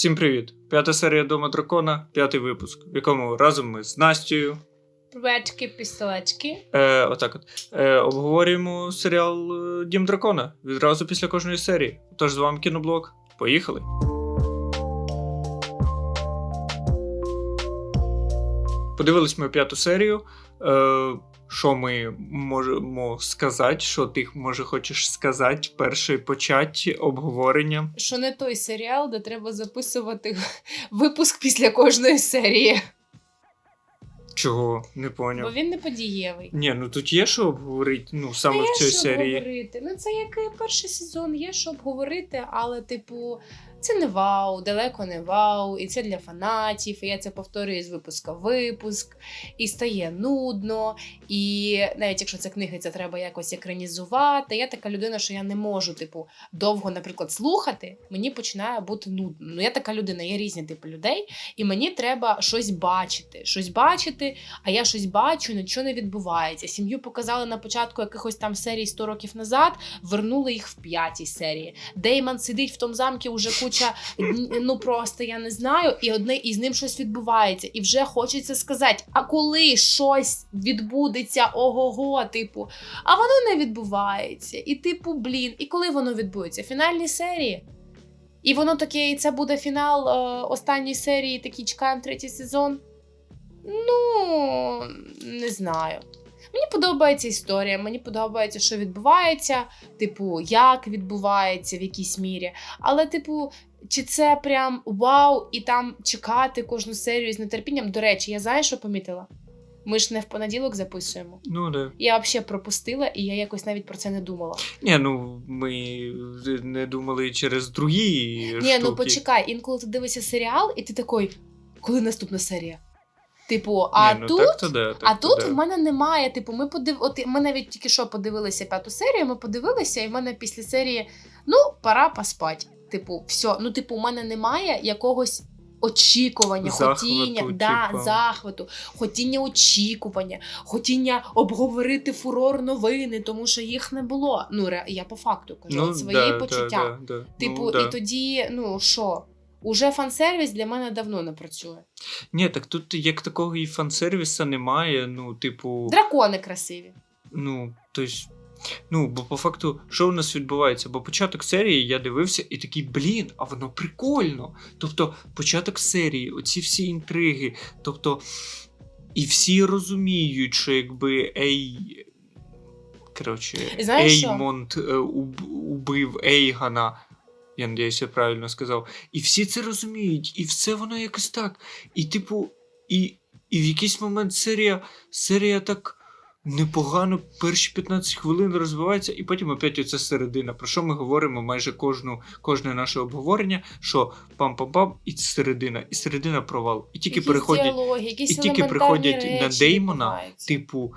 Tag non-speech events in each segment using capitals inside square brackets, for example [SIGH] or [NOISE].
Всім привіт! П'ята серія Дома дракона, п'ятий випуск, в якому разом ми з Настю. Привечки, пістолечки. Е, отак от, е, обговорюємо серіал е, Дім дракона відразу після кожної серії. Тож з вами кіноблок. Поїхали! Подивились ми п'яту серію. Е, що ми можемо сказати? Що ти може хочеш сказати? Перше почать обговорення. Що не той серіал, де треба записувати випуск після кожної серії. Чого не Бо поняв? він не подієвий. Ні, ну тут є що обговорити, ну саме Та в цій що серії. обговорити. Ну це як перший сезон, є що обговорити, але, типу, це не вау, далеко не вау, і це для фанатів. І я це повторюю з випуска в випуск, і стає нудно. І навіть якщо це книги, це треба якось екранізувати. Я така людина, що я не можу, типу, довго, наприклад, слухати. Мені починає бути нудно. Ну, я така людина, є різні типи людей, і мені треба щось бачити. Щось бачити, а я щось бачу, нічого не відбувається. Сім'ю показали на початку якихось там серій 100 років назад, вернули їх в п'ятій серії. Деймон сидить в тому замку уже куча, ну просто я не знаю, і одне і з ним щось відбувається. І вже хочеться сказати: а коли щось відбудеться, ого-го, типу, а воно не відбувається. І типу, блін, і коли воно відбудеться? Фінальні серії. І воно таке, і це буде фінал е, останньої серії, такий чекаємо третій сезон. Ну, не знаю. Мені подобається історія, мені подобається, що відбувається, типу, як відбувається в якійсь мірі. Але, типу, чи це прям вау, і там чекати кожну серію з нетерпінням. До речі, я знаю, що помітила? Ми ж не в понеділок записуємо. Ну да. Я взагалі пропустила, і я якось навіть про це не думала. Ні, ну ми не думали через другі. Ні, штуки. ну почекай, інколи ти дивишся серіал, і ти такий, коли наступна серія? Типу, а Ні, ну, тут. так то да, так А то тут да. в мене немає. Типу, ми подив... От ми навіть тільки що подивилися п'яту серію. Ми подивилися, і в мене після серії ну, пора поспати. Типу, все. Ну, типу, у мене немає якогось очікування, Захвату, хотіння, да, типу. захвату, хотіння очікування, хотіння обговорити фурор новини, тому що їх не було. Ну, я по факту кажу ну, свої да, почуття. Да, да, Типу, ну, да. і тоді, ну що? Уже фан-сервіс для мене давно не працює. Ні, так тут як такого і фан-сервіса немає. Ну, типу, Дракони красиві. ну, тобто. Ну, бо по факту, що у нас відбувається? Бо початок серії я дивився і такий, блін, а воно прикольно. Тобто, початок серії, оці всі інтриги, тобто, і всі розуміють, що якби Ей. Коротше? Еймонд е, уб- убив Ейгана. Я надіюся, я правильно сказав. І всі це розуміють, і все воно якось так. І, типу, і, і в якийсь момент серія, серія так непогано перші 15 хвилин розвивається, і потім опять оця середина. Про що ми говоримо майже кожну, кожне наше обговорення, що пам-пам-пам, і середина, і середина провал. І тільки Якісь переходять, діалоги, якісь і тільки приходять на Деймона, типу.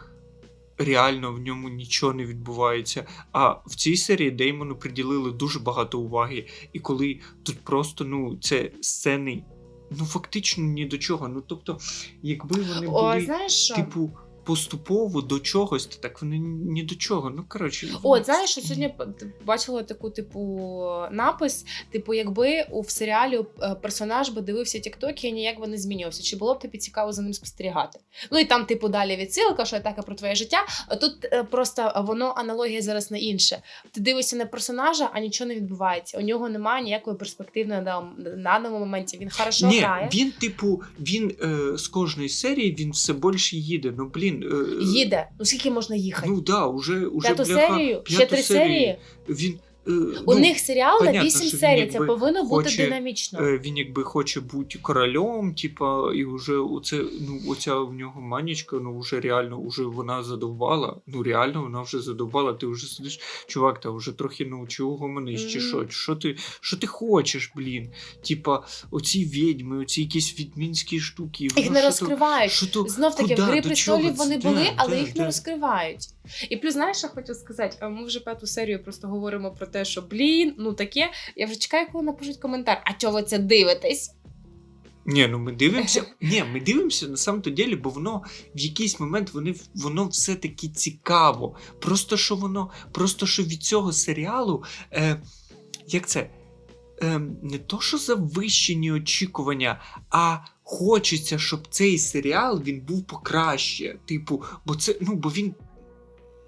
Реально в ньому нічого не відбувається. А в цій серії Деймону приділили дуже багато уваги. І коли тут просто ну це сцени, ну фактично ні до чого. Ну тобто, якби вони О, були знаєш що? типу поступово до чогось, то так вони ні до чого. Ну коротше, О, знаєш, що сьогодні бачила таку, типу, напис: типу, якби у в серіалі е, персонаж би дивився тіктоки, і ніяк би не змінювався. Чи було б тобі цікаво за ним спостерігати? Ну і там, типу, далі відсилка, що так і про твоє життя. А тут е, просто воно аналогія зараз на інше. Ти дивишся на персонажа, а нічого не відбувається. У нього немає ніякої перспективи на, на даному моменті. Він хорошо Ні, грає. він, типу, він е, з кожної серії він все більше їде. Ну блін. Е, Їде. Ну скільки можна їхати? Ну да, уже, уже П'яту бляха, серію? Ще п'яту три серії? Він У ну, них серіал на 8 серій. Це повинно бути хоче, динамічно. Е, Він якби хоче бути королем, типа, і вже оце, ну, оця в нього манічка, ну вже реально вже вона задовбала. Ну реально вона вже задовбала. Ти вже сидиш, чувак, та вже трохи навчив гомонись, чи що? Що ти, що ти хочеш, блін? Типа, оці відьми, оці якісь відмінські штуки. Їх не розкривають. що то- Знов таки, в куди, гри престолів вони це? були, Да, але да, їх не розкривають. І плюс, знаєш, що хочу сказати? Ми вже п'яту серію просто говоримо про те, що блін, ну таке. Я вже чекаю, коли напишуть коментар. А чого ви це дивитесь? Ні, ну ми дивимося. [LAUGHS] Ні, ми дивимося на самом то ділі, бо воно в якийсь момент вони, воно все-таки цікаво. Просто що воно, просто що від цього серіалу, е, як це? ем, не то, що завищені очікування, а хочеться, щоб цей серіал він був покраще. Типу, бо це, ну, бо він.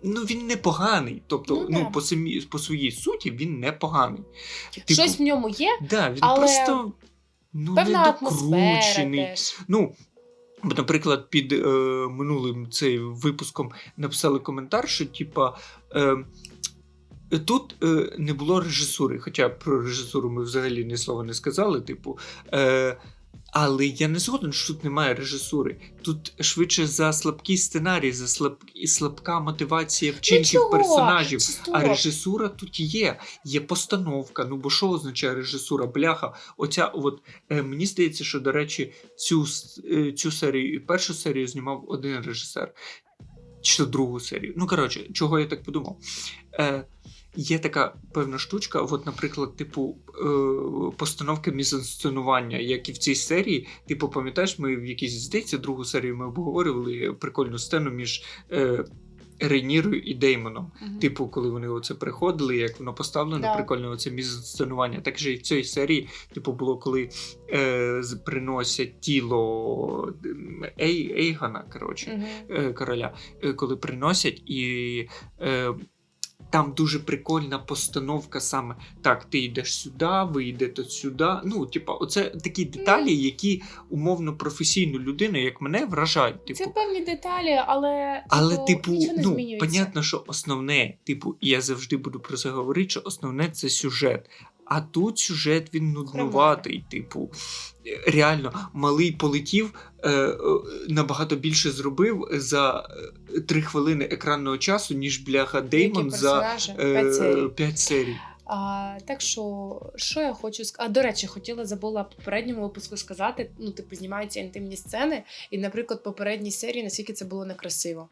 Ну, він непоганий. Тобто, Ну, ну, по, самі, по своїй суті, він непоганий. Типу, Щось в ньому є, да, він але просто ну, певна атмосфера теж. Ну, наприклад, під е, минулим цей випуском написали коментар, що типа. Е, Тут е, не було режисури, хоча про режисуру ми взагалі ні слова не сказали, типу. Е, але я не згоден, що тут немає режисури. Тут швидше за слабкий сценарій, за слаб... і слабка мотивація вчинків чого? персонажів. А режисура тут є, є постановка. Ну бо що означає режисура? Бляха, оця от е, мені здається, що до речі, цю, е, цю серію і першу серію знімав один режисер, чи другу серію. Ну коротше, чого я так подумав? Е, Є така певна штучка, от, наприклад, типу е, постановки мізансценування, як і в цій серії. Типу, пам'ятаєш, ми в якійсь здається, другу серію ми обговорювали прикольну сцену між е, Рейнірою і Деймоном. Мгм. Типу, коли вони оце приходили, як воно поставлено, Да. прикольне оце мізансценування. Так же і в цій серії, типу, було, коли е, приносять тіло Ей, Ейгана, коротше, Мгм. е, короля, е, коли приносять, і е, там дуже прикольна постановка саме так, ти йдеш сюди, ви йдете сюди. Ну, типа, оце такі деталі, які умовно професійну людину, як мене, вражають. Типу, Це певні деталі, але, але, типу, нічого не ну, змінюється. понятно, що основне, типу, і я завжди буду про це говорити, що основне це сюжет. А тут сюжет він нуднуватий, типу, реально, малий полетів, е, е, набагато більше зробив за е, три хвилини екранного часу, ніж бляха Деймон за? Е, 5 серій. А, так що, що я хочу сказати? А до речі, хотіла забула в попередньому випуску сказати: ну, типу, знімаються інтимні сцени, і, наприклад, попередній серії, наскільки це було некрасиво.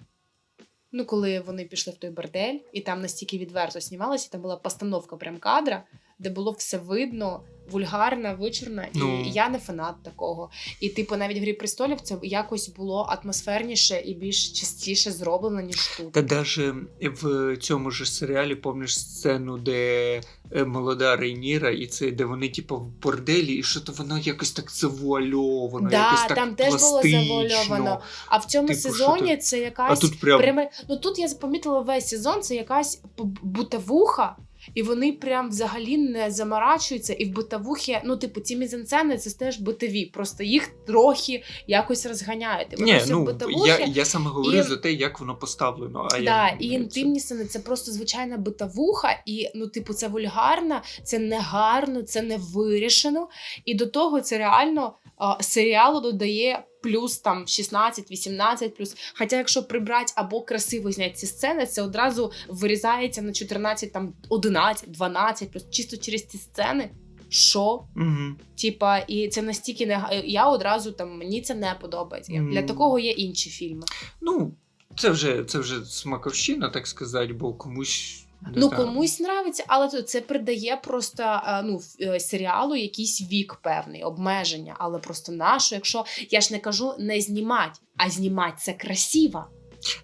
Ну, коли вони пішли в той бордель, і там настільки відверто знімалося, там була постановка прям кадра, де було все видно, вульгарна, вичурна, Ну. і я не фанат такого. І, типу, навіть в грі престолів це якось було атмосферніше і більш частіше зроблено, ніж тут. Та даже в цьому ж серіалі помниш сцену, де е, молода Рейніра, і це де вони, типу, в борделі, і що то воно якось так завуальовано, Да, якось так там теж було завуальовано. А в цьому Типу, сезоні це А якась тут прям пряме. Ну тут я помітила весь сезон, це якась бутавуха, і вони прям взагалі не заморачуються. І в бутавухі, ну, типу, ці мізансцени це теж битові. Просто їх трохи якось розганяють. Ні, ну бутавухі. я, я саме говорю і- за те, як воно поставлено. А Да, я, і інтимні сцени це просто звичайна битавуха, і ну, типу, це вульгарно, це не гарно, це не вирішено. І до того це реально серіалу додає плюс там 16-18 плюс. Хоча, якщо прибрати або красиво зняти ці сцени, це одразу вирізається на 14, там 11, 12 плюс чисто через ці сцени. Що? Угу. Типа, і це настільки не я одразу там мені це не подобається. Для такого є інші фільми. Ну, це вже, це вже смаковщина, так сказати, бо комусь. Ну, комусь нравиться, але це придає просто е, ну, е, серіалу якийсь вік певний, обмеження. Але просто нашу, якщо я ж не кажу не знімати, а знімати це красиво.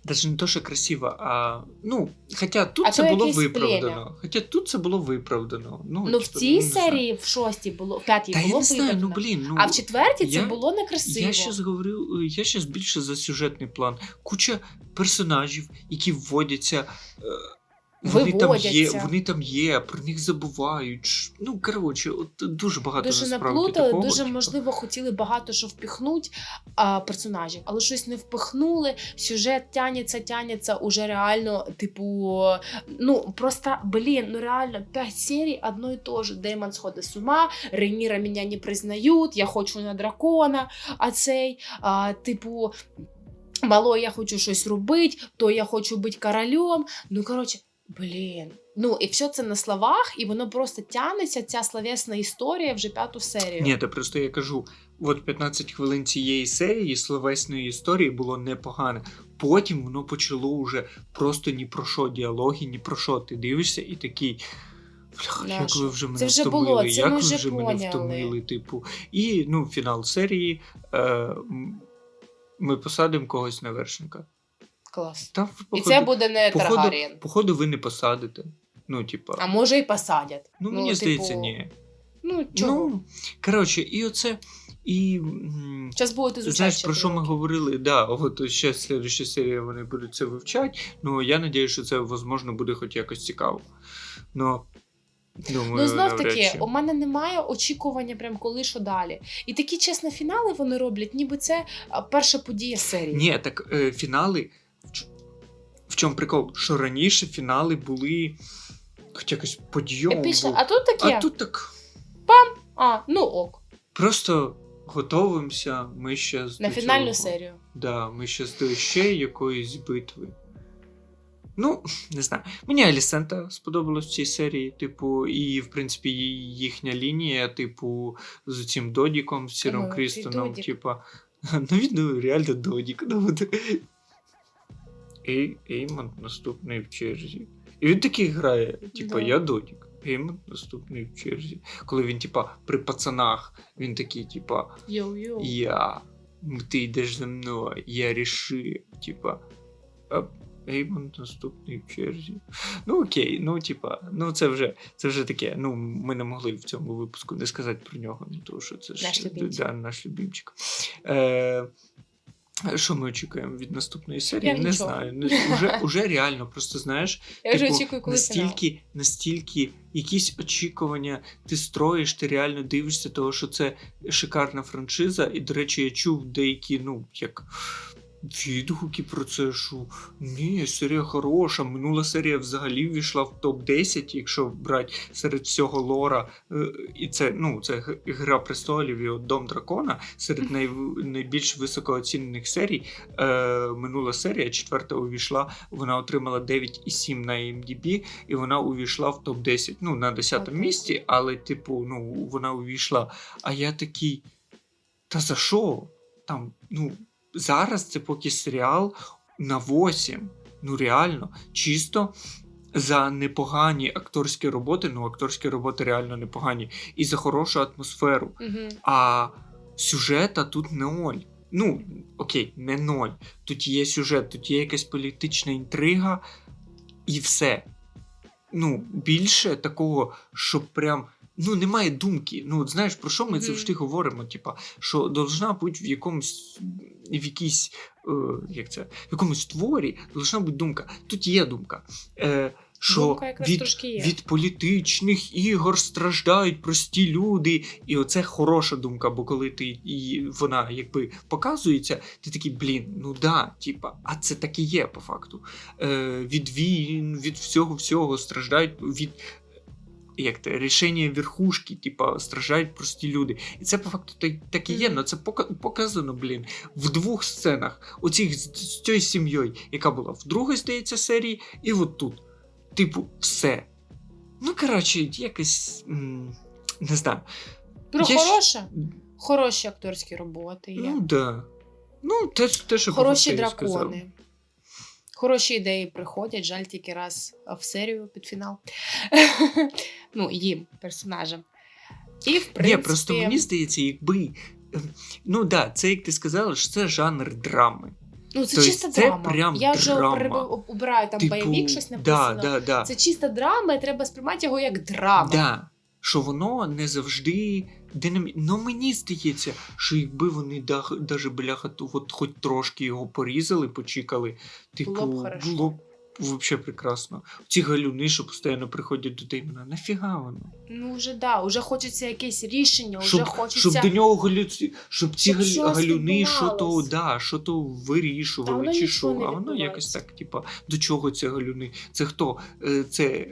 Даже не то, що красиво, а ну, хоча тут А це було виправдано. Хоча тут це було виправдано. Ну, Ну, в цій не серії, в шостій було, в п'ятій Та я було не знаю, ну блін, ну а в четвертій це було некрасиво. Я щас говорю, я щас більше за сюжетний план. Куча персонажів, які вводяться. е, Вони там є, вони там є, про них забувають. Ну коротше, от дуже багато Дуже наплутали, такого, дуже типу. можливо хотіли багато що впіхнуть а, персонажів, але щось не впихнули. Сюжет тянеться, тянеться уже реально, типу, ну просто блін, ну реально 5 серій одно і то же. Деймон сходить з ума, Рейніра мене не признають, я хочу на дракона. А цей, а, типу. Мало, я хочу щось робити, то я хочу бути королем. Ну, коротше, блін. Ну, і все це на словах, і воно просто тягнеться, ця словесна історія вже п'яту серію. Ні, та просто я кажу, от 15 хвилин цієї серії словесної історії було непогане. Потім воно почало вже просто ні про що діалоги, ні про що. Ти дивишся і такий. Бля, як ви вже мене Це вже втомили, було, це як ви вже вже мене втомили, типу. І ну, фінал серії. Е, ми посадимо когось на вершника. Клас. Та, І це буде не походу, Таргарієн. походу, ви не посадите. Ну, типа. А може і посадять. ну, мені типу, здається, ні. Ну, чого? Ну, коротше, і оце. І. Зараз будете. Знаєш, про що ми говорили? Да, от ще слідча серія вони будуть це вивчати. Ну, я сподіваюся, що це, можливо, буде хоч якось цікаво. Ну, думаю, Ну, знов таки, у мене немає очікування, прям коли що далі. І такі чесні фінали вони роблять, ніби це перша подія серії. Ні, так е, фінали. В, чому прикол? Що раніше фінали були хоч якось подйомом. Епічно. був. А тут таке. а тут так. А, ну ок. Просто готуємося, ми ще з На до фінальну цього. серію. Да, ми ще до ще якоїсь битви. Ну, не знаю. Мені Алісента сподобалось в цій серії, типу, і, в принципі, їхня лінія, типу, з цим Додіком, з Сіром Ага, Крістоном, типа. [LAUGHS] Ну, він ну, реально Додік. Ну. Ей, наступний в черзі. І він такий грає, типа, Да. я Додік. Еймон наступний в черзі. Коли він, типа, при пацанах, він такий, типа, я. Ты йдеш за мною, я рішив. Типа. А Еймон наступний в черзі. Ну окей, ну типа, ну це вже це вже таке. Ну, ми не могли в цьому випуску не сказати про нього, ну тому що це ж Наш любимчик. Да, наш любимчик. Е, що ми очікуємо від наступної серії? Я не нічого. знаю. Не, уже, [LAUGHS] уже реально, просто знаєш, Я вже типу, очікую, коли фінал. настільки, настільки якісь очікування ти строїш, ти реально дивишся, того, що це шикарна франшиза. І, до речі, я чув деякі, ну, як відгуки про це, що ні, серія хороша. Минула серія взагалі ввійшла в топ-10, якщо брати серед всього лора. Е, І це, ну, це Гра престолів і Дом дракона серед най, найбільш високооцінених серій. Е, минула серія, четверта увійшла, вона отримала 9,7 на IMDb, і вона увійшла в топ-10. Ну, на 10 місці, але, типу, ну, вона увійшла. А я такий. Та за що? Там, ну, зараз це поки серіал на 8. Ну, реально, чисто. За непогані акторські роботи, ну акторські роботи реально непогані, і за хорошу атмосферу. Угу. А сюжета тут не ноль. Ну, окей, не ноль. Тут є сюжет, тут є якась політична інтрига, і все. Ну, більше такого, що прям. Ну, немає думки. Ну, от знаєш, про що ми Мгм. завжди говоримо? Типа, що должна бути в якомусь в якійсь, е, як це, в якомусь творі, должна бути думка. Тут є думка. Е, що Думка від, від політичних ігор страждають прості люди. І оце хороша думка, бо коли ти і вона якби показується, ти такий, блін, ну да, типа, а це так і є по факту. Е, від війн, від всього всього страждають від. Як те рішення верхушки, типа страждають прості люди. І це по факту так, так і є, але це показано, блін, в двох сценах. Оцих з, з цією сім'єю, яка була в другій, здається, серії, і от тут. Типу, все. Ну, коротше, якось. не знаю. Про хороше. Хороші акторські роботи є. Ну, да. Ну, те, те що Хороші Кофеєв сказав. Хороші ідеї приходять, жаль тільки раз в серію під фінал. [LAUGHS] ну, їм, персонажам. І, в принципі, Ні, просто мені здається, якби. ем, Ну да, це як ти сказала, що це жанр драми. ну, це то чиста це драма. прям Я вже драма. обираю там типу, бойовик, щось да, да, да. Це чиста драма, і треба сприймати його як драма. Да. Що воно не завжди динамі... Ну мені здається, що якби вони даже бляха, от хоч трошки його порізали, почікали, типу, Було б хорошо. було б взагалі прекрасно. Ці галюни, що постійно приходять до Деймона, нафіга воно? Ну, вже да, вже хочеться якесь рішення, вже Щоб, хочеться. щоб до нього галю... щоб ці Щоб галю... галюни що то, да, що то вирішували, чи що, а воно якось так, типа, до чого ці галюни? Це хто? Е, Це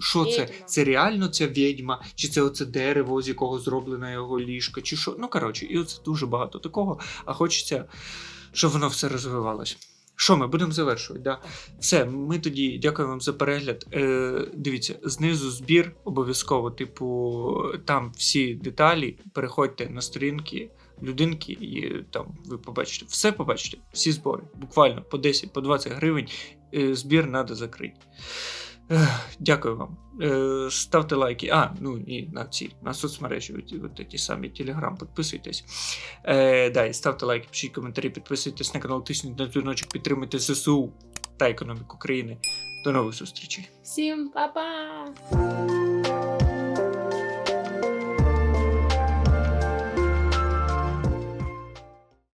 що це? Це реально ця відьма, чи це оце дерево, з якого зроблена його ліжка, чи що? Ну коротше, і оце дуже багато такого. А хочеться, щоб воно все розвивалось. Що ми будемо завершувати? Да? Все, ми тоді дякуємо вам за перегляд. Е, дивіться, знизу збір обов'язково. Типу, там всі деталі. Переходьте на сторінки людинки, і там ви побачите. Все побачите, всі збори. Буквально по 10, по 20 гривень. Е, збір треба закрити. Дякую вам. Е, Ставте лайки. А, ну і на ці на соцмережі, от ті самі Телеграм, підписуйтесь. Е, да, і ставте лайки, пишіть коментарі, підписуйтесь на канал, тисніть на дзвіночок, підтримуйте ЗСУ та економіку країни. До нових зустрічей. Всім па-па!